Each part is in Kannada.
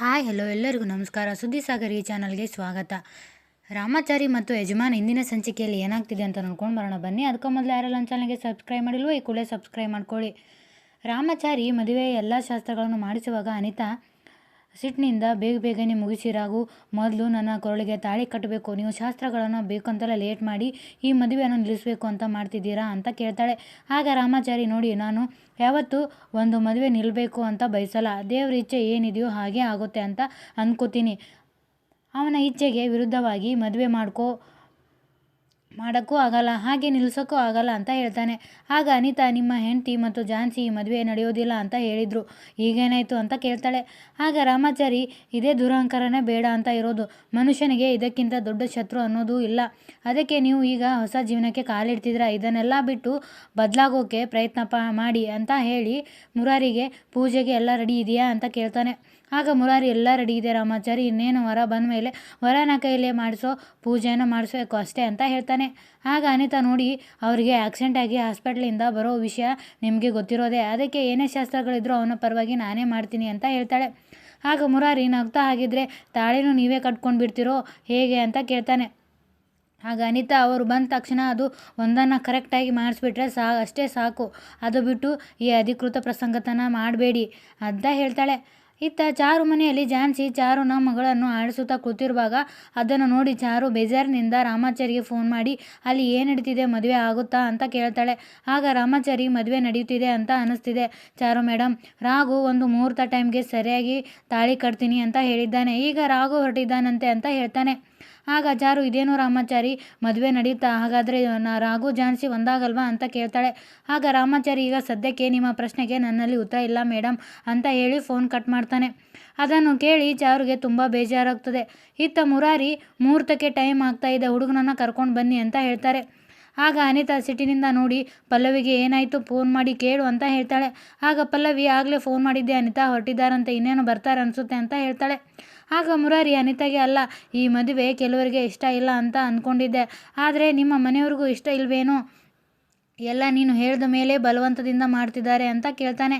ಹಾಯ್, ಹಲೋ ಎಲ್ಲರಿಗೂ ನಮಸ್ಕಾರ. ಸುದ್ದಿ ಸಾಗರ್ ಈ ಚಾನಲ್ಗೆ ಸ್ವಾಗತ. ರಾಮಾಚಾರಿ ಮತ್ತು ಯಜಮಾನ್ ಇಂದಿನ ಸಂಚಿಕೆಯಲ್ಲಿ ಏನಾಗ್ತಿದೆ ಅಂತ ನೋಡ್ಕೊಂಡು ಬರೋಣ. ಬನ್ನಿ, ಅದಕ್ಕೆ ಮೊದಲು ಯಾರೆಲ್ಲ ನಮ್ಮ ಚಾನಲ್ಗೆ ಸಬ್ಸ್ಕ್ರೈಬ್ ಮಾಡಿಲ್ವೋ ಈ ಕೂಡಲೇ ಸಬ್ಸ್ಕ್ರೈಬ್ ಮಾಡ್ಕೊಳ್ಳಿ. ರಾಮಾಚಾರಿ ಮದುವೆ ಎಲ್ಲ ಶಾಸ್ತ್ರಗಳನ್ನು ಮಾಡಿಸುವಾಗ ಅನಿತಾ ಸಿಟ್ಟಿನಿಂದ ಬೇಗ ಬೇಗನೆ ಮುಗಿಸಿರಾಗು ಮೊದಲು ನನ್ನ ಕೊರಳಿಗೆ ತಾಳಿ ಕಟ್ಟಬೇಕು, ನೀವು ಶಾಸ್ತ್ರಗಳನ್ನು ಬೇಕಂತೆಲ್ಲ ಲೇಟ್ ಮಾಡಿ ಈ ಮದುವೆಯನ್ನು ನಿಲ್ಲಿಸಬೇಕು ಅಂತ ಮಾಡ್ತಿದ್ದೀರಾ ಅಂತ ಕೇಳ್ತಾಳೆ. ಆಗ ರಾಮಾಚಾರಿ, ನೋಡಿ, ನಾನು ಯಾವತ್ತೂ ಒಂದು ಮದುವೆ ನಿಲ್ಲಬೇಕು ಅಂತ ಬಯಸಲ್ಲ, ದೇವ್ರ ಇಚ್ಛೆ ಏನಿದೆಯೋ ಹಾಗೆ ಆಗುತ್ತೆ ಅಂತ ಅಂದ್ಕೋತೀನಿ ಅವನ ಇಚ್ಛೆಗೆ ವಿರುದ್ಧವಾಗಿ ಮದುವೆ ಮಾಡ್ಕೋ ಮಾಡೋಕ್ಕೂ ಆಗಲ್ಲ, ಹಾಗೆ ನಿಲ್ಲಿಸೋಕ್ಕೂ ಆಗಲ್ಲ ಅಂತ ಹೇಳ್ತಾನೆ. ಆಗ ಅನಿತಾ, ನಿಮ್ಮ ಹೆಂಡತಿ ಮತ್ತು ಝಾನ್ಸಿ ಮದುವೆ ನಡೆಯೋದಿಲ್ಲ ಅಂತ ಹೇಳಿದರು. ಈಗೇನಾಯಿತು ಅಂತ ಕೇಳ್ತಾಳೆ. ಆಗ ರಾಮಾಚಾರಿ, ಇದೇ ದುರಹಂಕಾರನೇ ಬೇಡ ಅಂತ ಇರೋದು. ಮನುಷ್ಯನಿಗೆ ಇದಕ್ಕಿಂತ ದೊಡ್ಡ ಶತ್ರು ಅನ್ನೋದು ಇಲ್ಲ. ಅದಕ್ಕೆ ನೀವು ಈಗ ಹೊಸ ಜೀವನಕ್ಕೆ ಕಾಲಿಡ್ತಿದ್ರ ಇದನ್ನೆಲ್ಲ ಬಿಟ್ಟು ಬದಲಾಗೋಕ್ಕೆ ಪ್ರಯತ್ನ ಮಾಡಿ ಅಂತ ಹೇಳಿ ಮುರಾರಿಗೆ, ಪೂಜೆಗೆ ಎಲ್ಲ ರೆಡಿ ಇದೆಯಾ ಅಂತ ಕೇಳ್ತಾನೆ. ಆಗ ಮುರಾರಿ ಎಲ್ಲ ರೆಡಿ ಇದೆ, ರಾಮಾಚಾರಿ, ಇನ್ನೇನು ವರ ಬಂದ ಮೇಲೆ ವರನ ಕೈಲೇ ಮಾಡಿಸೋ ಪೂಜೆಯನ್ನು ಮಾಡಿಸ್ಬೇಕು ಅಷ್ಟೇ ಅಂತ ಹೇಳ್ತಾನೆ. ಆಗ ಅನಿತಾ ನೋಡಿ, ಅವರಿಗೆ ಆಕ್ಸಿಡೆಂಟ್ ಆಗಿ ಹಾಸ್ಪಿಟ್ಲಿಂದ ಬರೋ ವಿಷಯ ನಿಮಗೆ ಗೊತ್ತಿರೋದೇ. ಅದಕ್ಕೆ ಏನೇ ಶಾಸ್ತ್ರಗಳಿದ್ರು ಅವನ ಪರವಾಗಿ ನಾನೇ ಮಾಡ್ತೀನಿ ಅಂತ ಹೇಳ್ತಾಳೆ. ಆಗ ಮುರಾರಿ ನಗ್ತಾ ಹಾಗಿದ್ರೆ ತಾಳಿನೂ ನೀವೇ ಕಟ್ಕೊಂಡು ಬಿಡ್ತಿರೋ ಹೇಗೆ ಅಂತ ಕೇಳ್ತಾನೆ. ಆಗ ಅನಿತಾ ಅವರು ಬಂದ ತಕ್ಷಣ ಅದು ಒಂದನ್ನು ಕರೆಕ್ಟಾಗಿ ಮಾಡಿಸ್ಬಿಟ್ರೆ ಸಾ, ಅಷ್ಟೇ ಸಾಕು. ಅದು ಬಿಟ್ಟು ಈ ಅಧಿಕೃತ ಪ್ರಸಂಗತನ ಮಾಡಬೇಡಿ ಅಂತ ಹೇಳ್ತಾಳೆ. ಇತ್ತ ಚಾರು ಮನೆಯಲ್ಲಿ ಝಾನ್ಸಿ ಚಾರುನ ಮಗಳನ್ನು ಆಡಿಸುತ್ತಾ ಕೂತಿರುವಾಗ ಅದನ್ನು ನೋಡಿ ಚಾರು ಬೇಜಾರಿನಿಂದ ರಾಮಾಚಾರಿಗೆ ಫೋನ್ ಮಾಡಿ, ಅಲ್ಲಿ ಏನು ನಡೀತಿದೆ, ಮದುವೆ ಆಗುತ್ತಾ ಅಂತ ಕೇಳ್ತಾಳೆ. ಆಗ ರಾಮಾಚಾರಿ, ಮದುವೆ ನಡೆಯುತ್ತಿದೆ ಅಂತ ಅನಿಸ್ತಿದೆ ಚಾರು ಮೇಡಮ್ ರಾಘು ಒಂದು ಮುಹೂರ್ತ ಟೈಮ್ಗೆ ಸರಿಯಾಗಿ ತಾಳಿ ಕಟ್ತೀನಿ ಅಂತ ಹೇಳಿದ್ದಾನೆ. ಈಗ ರಾಘು ಹೊರಟಿದ್ದಾನಂತೆ ಅಂತ ಹೇಳ್ತಾನೆ. ಆಗ ಜಾರು ಇದೇನು ರಾಮಾಚಾರಿ? ಮದುವೆ ನಡೀತಾ, ಹಾಗಾದರೆ ರಾಘು ಝಾನ್ಸಿ ಒಂದಾಗಲ್ವಾ? ಅಂತ ಕೇಳ್ತಾಳೆ. ಆಗ ರಾಮಾಚಾರಿ, ಈಗ ಸದ್ಯಕ್ಕೆ ನಿಮ್ಮ ಪ್ರಶ್ನೆಗೆ ನನ್ನಲ್ಲಿ ಉತ್ತರ ಇಲ್ಲ ಮೇಡಮ್ ಅಂತ ಹೇಳಿ ಫೋನ್ ಕಟ್ ಮಾಡ್ತಾನೆ. ಅದನ್ನು ಕೇಳಿ ಜಾರುಗೆ ತುಂಬ ಬೇಜಾರಾಗ್ತದೆ. ಇತ್ತ ಮುರಾರಿ, ಮುಹೂರ್ತಕ್ಕೆ ಟೈಮ್ ಆಗ್ತಾ ಇದೆ, ಹುಡುಗನನ್ನು ಕರ್ಕೊಂಡು ಬನ್ನಿ ಅಂತ ಹೇಳ್ತಾರೆ. ಆಗ ಅನಿತಾ ಸಿಟಿನಿಂದ ನೋಡಿ, ಪಲ್ಲವಿಗೆ ಏನಾಯಿತು? ಫೋನ್ ಮಾಡಿ ಕೇಳು ಅಂತ ಹೇಳ್ತಾಳೆ. ಆಗ ಪಲ್ಲವಿ ಆಗಲೇ ಫೋನ್ ಮಾಡಿದ್ದೆ, ಅನಿತಾ ಹೊರಟಿದ್ದಾರಂತೆ, ಇನ್ನೇನು ಬರ್ತಾರೆ ಅನಿಸುತ್ತೆ ಅಂತ ಹೇಳ್ತಾಳೆ. ಆಗ ಮುರಾರಿ ಅನಿತಾಗೆ, ಅಲ್ಲ, ಈ ಮದುವೆ ಕೆಲವರಿಗೆ ಇಷ್ಟ ಇಲ್ಲ ಅಂತ ಅಂದ್ಕೊಂಡಿದ್ದೆ ಆದರೆ ನಿಮ್ಮ ಮನೆಯವ್ರಿಗೂ ಇಷ್ಟ ಇಲ್ವೇನೋ? ಎಲ್ಲ ನೀನು ಹೇಳಿದ ಮೇಲೆ ಬಲವಂತದಿಂದ ಮಾಡ್ತಿದ್ದಾರೆ ಅಂತ ಕೇಳ್ತಾನೆ.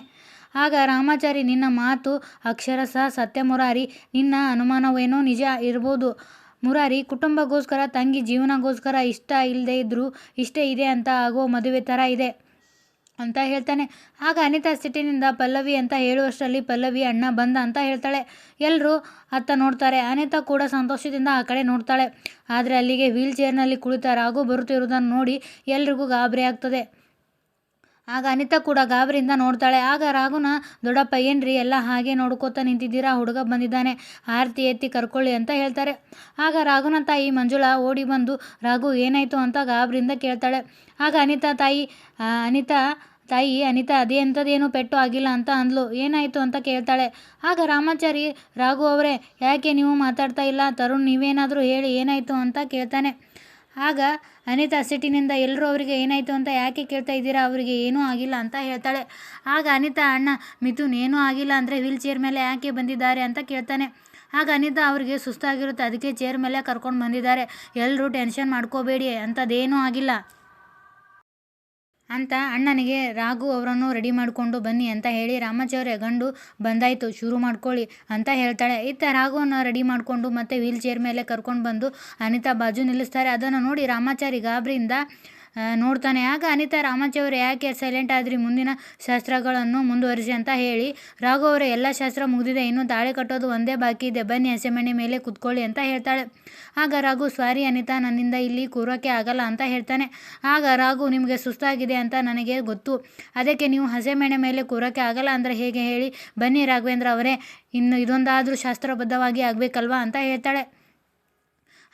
ಆಗ ರಾಮಾಚಾರಿ, ನಿನ್ನ ಮಾತು ಅಕ್ಷರಶಃ ಸತ್ಯ ಮುರಾರಿ. ನಿನ್ನ ಅನುಮಾನವೇನೋ ನಿಜ ಇರ್ಬೋದು. ಮುರಾರಿ, ಕುಟುಂಬಗೋಸ್ಕರ, ತಂಗಿ ಜೀವನಗೋಸ್ಕರ ಇಷ್ಟ ಇಲ್ಲದೆ ಇದ್ದರೂ ಇಷ್ಟೇ ಇದೆ ಅಂತ ಆಗೋ ಮದುವೆ ಥರ ಇದೆ. ಅಂತ ಹೇಳ್ತಾನೆ. ಆಗ ಅನಿತಾ ಸಿಟ್ಟಿನಿಂದ ಪಲ್ಲವಿ ಅಂತ ಹೇಳುವಷ್ಟರಲ್ಲಿ ಪಲ್ಲವಿ ಅಣ್ಣ ಬಂದ ಅಂತ ಹೇಳ್ತಾಳೆ. ಎಲ್ಲರೂ ಅತ್ತ ನೋಡ್ತಾರೆ. ಅನಿತಾ ಕೂಡ ಸಂತೋಷದಿಂದ ಆ ಕಡೆ ನೋಡ್ತಾಳೆ. ಆದರೆ ಅಲ್ಲಿಗೆ ವೀಲ್ ಚೇರ್ನಲ್ಲಿ ಕುಳಿತ ರಾಘು ಬರುತ್ತಿರುವುದನ್ನು ನೋಡಿ ಎಲ್ರಿಗೂ ಗಾಬರಿ ಆಗ್ತದೆ. ಆಗ ಅನಿತಾ ಕೂಡ ಗಾಬರಿಯಿಂದ ನೋಡ್ತಾಳೆ. ಆಗ ರಾಘುನ, ದೊಡ್ಡಪ್ಪ, ಏನ್ರಿ? ಎಲ್ಲ ಹಾಗೆ ನೋಡ್ಕೋತಾ ನಿಂತಿದ್ದೀರಾ? ಹುಡುಗ ಬಂದಿದ್ದಾನೆ. ಆರತಿ, ಎತ್ತಿ ಕರ್ಕೊಳ್ಳಿ ಅಂತ ಹೇಳ್ತಾರೆ. ಆಗ ರಾಘುನ ತಾಯಿ ಮಂಜುಳಾ ಓಡಿ ಬಂದು, ರಾಘು, ಏನಾಯಿತು? ಅಂತ ಗಾಬರಿಯಿಂದ ಕೇಳ್ತಾಳೆ. ಆಗ ಅನಿತಾ ತಾಯಿ ಅನಿತಾ ತಾಯಿ, ಅನಿತಾ, ಅದೇ ಅಂಥದ್ದೇನು ಪೆಟ್ಟು ಆಗಿಲ್ಲ ಅಂತ ಅಂದ್ಲು. ಏನಾಯಿತು ಅಂತ ಕೇಳ್ತಾಳೆ. ಆಗ ರಾಮಾಚಾರಿ, ರಾಘು ಅವರೇ, ಯಾಕೆ ನೀವು ಮಾತಾಡ್ತಾ ಇಲ್ಲ? ತರುಣ್, ನೀವೇನಾದರೂ ಹೇಳಿ ಏನಾಯಿತು ಅಂತ ಕೇಳ್ತಾನೆ. ಆಗ ಅನಿತಾ ಸಿಟ್ಟಿನಿಂದ ಎಲ್ಲರೂ ಅವರಿಗೆ ಏನಾಯಿತು ಅಂತ ಯಾಕೆ ಕೇಳ್ತಾ ಇದ್ದೀರಾ? ಅವರಿಗೆ ಏನೂ ಆಗಿಲ್ಲ ಅಂತ ಹೇಳ್ತಾಳೆ. ಆಗ ಅನಿತಾ, ಅಣ್ಣ, ಮಿಥುನ್ ಏನೂ ಆಗಿಲ್ಲ ಅಂದರೆ ವೀಲ್ ಚೇರ್ ಮೇಲೆ ಯಾಕೆ ಬಂದಿದ್ದಾರೆ? ಅಂತ ಕೇಳ್ತಾನೆ. ಆಗ ಅನಿತಾ ಅವರಿಗೆ ಸುಸ್ತಾಗಿರುತ್ತೆ. ಅದಕ್ಕೆ ಚೇರ್ ಮೇಲೆ ಕರ್ಕೊಂಡು ಬಂದಿದ್ದಾರೆ. ಎಲ್ಲರೂ ಟೆನ್ಷನ್ ಮಾಡ್ಕೋಬೇಡಿ, ಅಂಥದ್ದೇನೂ ಆಗಿಲ್ಲ. ಅಂತ ಅಣ್ಣನಿಗೆ ರಾಘು ಅವರನ್ನು ರೆಡಿ ಮಾಡಿಕೊಂಡು ಬನ್ನಿ ಅಂತ ಹೇಳಿ ರಾಮಾಚಾರ್ಯ ಗಂಡು ಬಂದಾಯಿತು, ಶುರು ಮಾಡ್ಕೊಳ್ಳಿ ಅಂತ ಹೇಳ್ತಾಳೆ. ಇತ್ತ ರಾಘುವನ್ನು ರೆಡಿ ಮಾಡಿಕೊಂಡು ಮತ್ತೆ ವೀಲ್ ಚೇರ್ ಮೇಲೆ ಕರ್ಕೊಂಡು ಬಂದು ಅನಿತಾ ಬಾಜು ನಿಲ್ಲಿಸ್ತಾರೆ. ಅದನ್ನು ನೋಡಿ ರಾಮಾಚಾರಿ ಗಾಬರಿಯಿಂದ ನೋಡ್ತಾನೆ. ಆಗ ಅನಿತಾ ರಾಮಾಚಾರ್ಯ ಯಾಕೆ ಸೈಲೆಂಟ್ ಆದ್ರಿ? ಮುಂದಿನ ಶಾಸ್ತ್ರಗಳನ್ನು ಮುಂದುವರಿಸಿ ಅಂತ ಹೇಳಿ, ರಾಘು ಅವರ, ಎಲ್ಲ ಶಾಸ್ತ್ರ ಮುಗಿದಿದೆ, ಇನ್ನು ತಾಳೆ ಕಟ್ಟೋದು ಒಂದೇ ಬಾಕಿ ಇದೆ. ಬನ್ನಿ ಹಸೆಮಣೆ ಮೇಲೆ ಕುತ್ಕೊಳ್ಳಿ ಅಂತ ಹೇಳ್ತಾಳೆ. ಆಗ ರಾಘು, ಸ್ವಾರಿ ಅನಿತಾ, ನನ್ನಿಂದ ಇಲ್ಲಿ ಕೂರೋಕ್ಕೆ ಆಗಲ್ಲ ಅಂತ ಹೇಳ್ತಾನೆ. ಆಗ ರಾಘು, ನಿಮಗೆ ಸುಸ್ತಾಗಿದೆ ಅಂತ ನನಗೆ ಗೊತ್ತು. ಅದಕ್ಕೆ ನೀವು ಹಸೆಮಣೆ ಮೇಲೆ ಕೂರೋಕ್ಕೆ ಆಗಲ್ಲ ಅಂದರೆ ಹೇಗೆ ಹೇಳಿ, ಬನ್ನಿ ರಾಘವೇಂದ್ರ ಅವರೇ, ಇನ್ನು ಇದೊಂದಾದರೂ ಶಾಸ್ತ್ರಬದ್ಧವಾಗಿ ಆಗಬೇಕಲ್ವಾ ಅಂತ ಹೇಳ್ತಾಳೆ.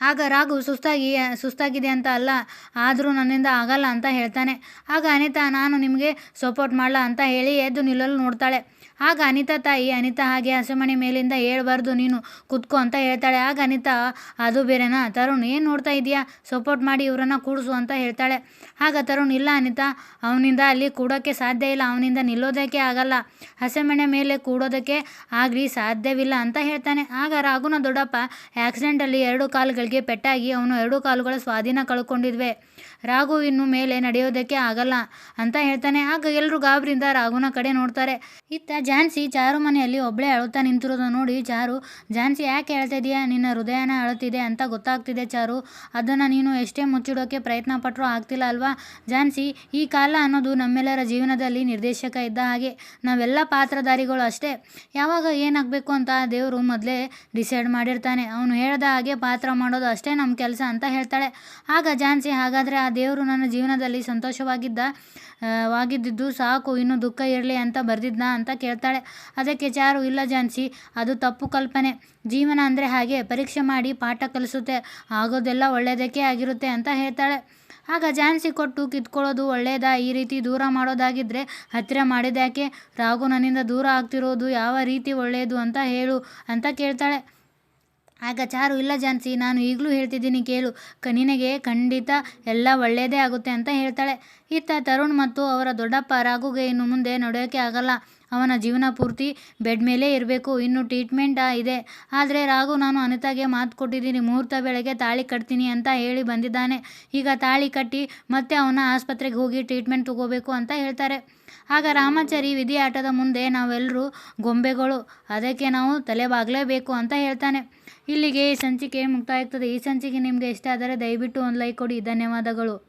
ಆಗ ರಾಘು, ಸುಸ್ತಾಗಿ, ಸುಸ್ತಾಗಿದೆ ಅಂತ ಅಲ್ಲ, ಆದರೂ ನನ್ನಿಂದ ಆಗಲ್ಲ ಅಂತ ಹೇಳ್ತಾನೆ. ಆಗ ಅನಿತಾ, ನಾನು ನಿಮಗೆ ಸಪೋರ್ಟ್ ಮಾಡಲ್ಲ ಅಂತ ಹೇಳಿ ಎದ್ದು ನಿಲ್ಲಲು ನೋಡ್ತಾಳೆ. ಆಗ ಅನಿತಾ, ತಾಯಿ, ಅನಿತಾ ಹಾಗೆ ಹಸೆಮಣೆ ಮೇಲಿಂದ ಹೇಳ್ಬಾರ್ದು ನೀನು, ಕುತ್ಕೋ ಅಂತ ಹೇಳ್ತಾಳೆ. ಆಗ ಅನಿತಾ, ಅದು ಬೇರೆನಾ? ತರುಣ್, ಏನು ನೋಡ್ತಾ ಇದೆಯಾ ಸಪೋರ್ಟ್ ಮಾಡಿ ಇವರನ್ನ ಕೂಡಿಸು ಅಂತ ಹೇಳ್ತಾಳೆ. ಆಗ ತರುಣ್, ಇಲ್ಲ ಅನಿತಾ, ಅವನಿಂದ ಅಲ್ಲಿ ಕೂಡೋಕ್ಕೆ ಸಾಧ್ಯ ಇಲ್ಲ, ಅವನಿಂದ ನಿಲ್ಲೋದಕ್ಕೆ ಆಗಲ್ಲ. ಹಸೆಮಣೆ ಮೇಲೆ ಕೂಡೋದಕ್ಕೆ ಆಗಲಿ ಸಾಧ್ಯವಿಲ್ಲ ಅಂತ ಹೇಳ್ತಾನೆ. ಆಗ ರಾಘುನ ದೊಡ್ಡಪ್ಪ ಆಕ್ಸಿಡೆಂಟಲ್ಲಿ ಎರಡು ಕಾಲುಗಳಿಗೆ ಪೆಟ್ಟಾಗಿ ಅವನು ಎರಡು ಕಾಲುಗಳ ಸ್ವಾಧೀನ ಕಳ್ಕೊಂಡಿದ್ವೆ. ರಾಘು ಇನ್ನು ಮೇಲೆ ನಡೆಯೋದಕ್ಕೆ ಆಗಲ್ಲ ಅಂತ ಹೇಳ್ತಾನೆ. ಆಗ ಎಲ್ಲರೂ ಗಾಬರಿಂದ ರಾಘುನ ಕಡೆ ನೋಡ್ತಾರೆ. ಇತ್ತ ಝಾನ್ಸಿ ಚಾರು ಮನೆಯಲ್ಲಿ ಒಬ್ಬಳೇ ಅಳುತ್ತಾ ನಿಂತಿರೋದು ನೋಡಿ ಚಾರು ಝಾನ್ಸಿ ಯಾಕೆ ಹೇಳ್ತಾ ಇದೆಯಾ? ನಿನ್ನ ಹೃದಯನ ಅಳುತ್ತಿದೆ ಅಂತ ಗೊತ್ತಾಗ್ತಿದೆ ಚಾರು. ಅದನ್ನು ನೀನು ಎಷ್ಟೇ ಮುಚ್ಚಿಡೋಕ್ಕೆ ಪ್ರಯತ್ನ ಪಟ್ಟರೂ ಆಗ್ತಿಲ್ಲ ಅಲ್ವಾ? ಝಾನ್ಸಿ ಈ ಕಾಲ ಅನ್ನೋದು ನಮ್ಮೆಲ್ಲರ ಜೀವನದಲ್ಲಿ ನಿರ್ದೇಶಕ ಇದ್ದ ಹಾಗೆ. ನಾವೆಲ್ಲ ಪಾತ್ರಧಾರಿಗಳು ಅಷ್ಟೇ. ಯಾವಾಗ ಏನಾಗಬೇಕು ಅಂತ ದೇವರು ಮೊದಲೇ ಡಿಸೈಡ್ ಮಾಡಿರ್ತಾನೆ. ಅವನು ಹೇಳ್ದ ಹಾಗೆ ಪಾತ್ರ ಮಾಡೋದು ಅಷ್ಟೇ ನಮ್ಮ ಕೆಲಸ ಅಂತ ಹೇಳ್ತಾಳೆ. ಆಗ ಝಾನ್ಸಿ, ಹಾಗಾದರೆ ಆ ದೇವರು ನನ್ನ ಜೀವನದಲ್ಲಿ ಸಂತೋಷವಾಗಿದ್ದ ವಾಗಿದ್ದಿದ್ದು ಸಾಕು, ಇನ್ನೂ ದುಃಖ ಇರಲಿ ಅಂತ ಬರೆದಿದ್ದ ಅಂತ ಕೇಳ್ತಾಳೆ. ಅದಕ್ಕೆ ಚಾರು, ಇಲ್ಲ ಝಾನ್ಸಿ, ಅದು ತಪ್ಪು ಕಲ್ಪನೆ. ಜೀವನ ಅಂದರೆ ಹಾಗೆ, ಪರೀಕ್ಷೆ ಮಾಡಿ ಪಾಠ ಕಲಿಸುತ್ತೆ, ಆಗೋದೆಲ್ಲ ಒಳ್ಳೆಯದಕ್ಕೆ ಆಗಿರುತ್ತೆ ಅಂತ ಹೇಳ್ತಾಳೆ. ಆಗ ಝಾನ್ಸಿ ಕೊಟ್ಟು ಕಿತ್ಕೊಳ್ಳೋದು ಒಳ್ಳೆಯದಾ? ಈ ರೀತಿ ದೂರ ಮಾಡೋದಾಗಿದ್ದರೆ ಹತ್ತಿರ ಮಾಡಿದ್ಯಾಕೆ? ರಾಘು ನನ್ನಿಂದ ದೂರ ಆಗ್ತಿರೋದು ಯಾವ ರೀತಿ ಒಳ್ಳೆಯದು ಅಂತ ಹೇಳು ಅಂತ ಕೇಳ್ತಾಳೆ. ಆಗ ಚಾರು, ಇಲ್ಲ ಜಾನ್ಸಿ, ನಾನು ಈಗಲೂ ಹೇಳ್ತಿದ್ದೀನಿ ಕೇಳು. ಕ ನಿನಗೆ ಖಂಡಿತ ಎಲ್ಲ ಒಳ್ಳೆಯದೇ ಆಗುತ್ತೆ ಅಂತ ಹೇಳ್ತಾಳೆ. ಇತ್ತ ತರುಣ್ ಮತ್ತು ಅವರ ದೊಡ್ಡಪ್ಪ ರಾಘುಗೆ ಇನ್ನು ಮುಂದೆ ನಡೆಯೋಕ್ಕೆ ಆಗಲ್ಲ. ಅವನ ಜೀವನ ಪೂರ್ತಿ ಬೆಡ್ ಮೇಲೇ ಇರಬೇಕು. ಇನ್ನು ಟ್ರೀಟ್ಮೆಂಟ್ ಇದೆ. ಆದರೆ ರಾಘು ನಾನು ಅನಿತಾಗೆ ಮಾತು ಕೊಟ್ಟಿದ್ದೀನಿ. ಮುಹೂರ್ತ ಬೆಳಗ್ಗೆ ತಾಳಿ ಕಟ್ತೀನಿ ಅಂತ ಹೇಳಿ ಬಂದಿದ್ದಾನೆ. ಈಗ ತಾಳಿ ಕಟ್ಟಿ ಮತ್ತೆ ಅವನ ಆಸ್ಪತ್ರೆಗೆ ಹೋಗಿ ಟ್ರೀಟ್ಮೆಂಟ್ ತಗೋಬೇಕು ಅಂತ ಹೇಳ್ತಾರೆ. ಆಗ ರಾಮಾಚಾರಿ ವಿಧಿ ಆಟದ ಮುಂದೆ ನಾವೆಲ್ಲರೂ ಗೊಂಬೆಗಳು, ಅದಕ್ಕೆ ನಾವು ತಲೆಬಾಗಲೇಬೇಕು ಅಂತ ಹೇಳ್ತಾನೆ. ಇಲ್ಲಿಗೆ ಈ ಸಂಚಿಕೆ ಮುಕ್ತಾಯ ಆಗ್ತದೆ ಈ ಸಂಚಿಕೆ ನಿಮಗೆ ಇಷ್ಟ ಆದರೆ ದಯವಿಟ್ಟು ಒಂದು ಲೈಕ್ ಕೊಡಿ. ಧನ್ಯವಾದಗಳು.